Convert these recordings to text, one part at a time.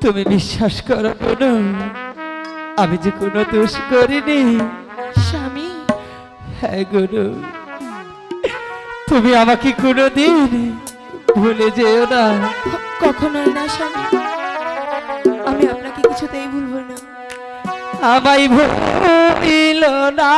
তুমি বিশ্বাস করো কোনো আমি যে কোনো দোষ করিনি। স্বামী। হ্যাঁ গুরু। তুমি আমাকে কোনো দিন ভুলে যেও না। কখনোই না স্বামী। আমি আপনাকে কিছুতেই ভুলব না। আমায় ভুলিল না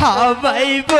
খাবাইব